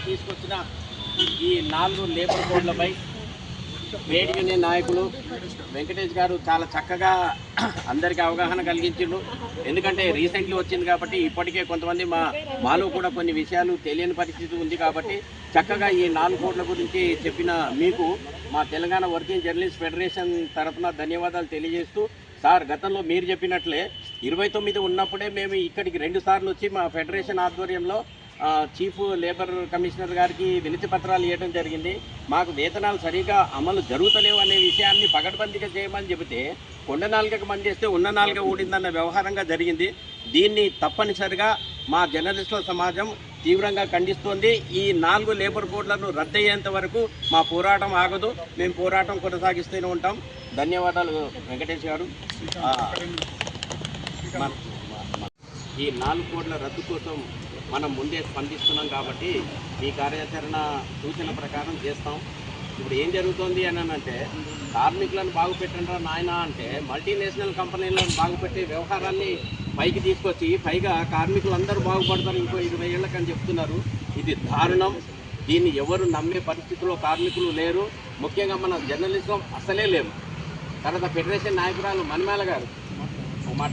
తీసుకొచ్చిన ఈ నాలుగు లేబర్ కోడ్లపై ట్రేడ్ యూనియన్ నాయకులు వెంకటేష్ గారు చాలా చక్కగా అందరికీ అవగాహన కలిగించిండు ఎందుకంటే రీసెంట్లీ వచ్చింది కాబట్టి ఇప్పటికే కొంతమంది మా మాలో కూడా కొన్ని విషయాలు తెలియని పరిస్థితి ఉంది కాబట్టి చక్కగా ఈ నాలుగు కోట్ల గురించి చెప్పిన మీకు మా తెలంగాణ వర్కింగ్ జర్నలిస్ట్ ఫెడరేషన్ తరఫున ధన్యవాదాలు తెలియజేస్తూ సార్ గతంలో మీరు చెప్పినట్లే ఇరవై తొమ్మిది ఉన్నప్పుడే మేము ఇక్కడికి రెండు సార్లు వచ్చి మా ఫెడరేషన్ ఆధ్వర్యంలో చీఫ్ లేబర్ కమిషనర్ గారికి వినతి పత్రాలు ఇవ్వడం జరిగింది. మాకు వేతనాలు సరిగా అమలు జరుగుతలేవు అనే విషయాన్ని పగడబందిగా చేయమని చెబితే కొండ నాలుగకు మంది చేస్తే ఉన్న నాలుగ ఊడిందన్న వ్యవహారంగా జరిగింది. దీన్ని తప్పనిసరిగా మా జర్నలిస్టుల సమాజం తీవ్రంగా ఖండిస్తోంది. ఈ నాలుగు లేబర్ కోడ్లను రద్దయ్యేంత వరకు మా పోరాటం ఆగదు. మేము పోరాటం కొనసాగిస్తూనే ఉంటాం. ధన్యవాదాలు వెంకటేష్ గారు. ఈ నాలుగు కోట్ల రద్దు కోసం మనం ముందే స్పందిస్తున్నాం కాబట్టి ఈ కార్యాచరణ సూచన ప్రకారం చేస్తాం. ఇప్పుడు ఏం జరుగుతోంది అని అంటే కార్మికులను బాగుపెట్టండి నాయన అంటే మల్టీనేషనల్ కంపెనీలను బాగుపెట్టి వ్యవహారాన్ని పైకి తీసుకొచ్చి పైగా కార్మికులందరూ బాగుపడతారు ఇంకో ఇరవై ఏళ్ళకని చెప్తున్నారు. ఇది దారుణం. దీన్ని ఎవరు నమ్మే పరిస్థితుల్లో కార్మికులు లేరు. ముఖ్యంగా మన జర్నలిజం అసలే లేవు తర్వాత ఫెడరేషన్ నాయకురాలు మణిమాల గారు. ఒక మాట.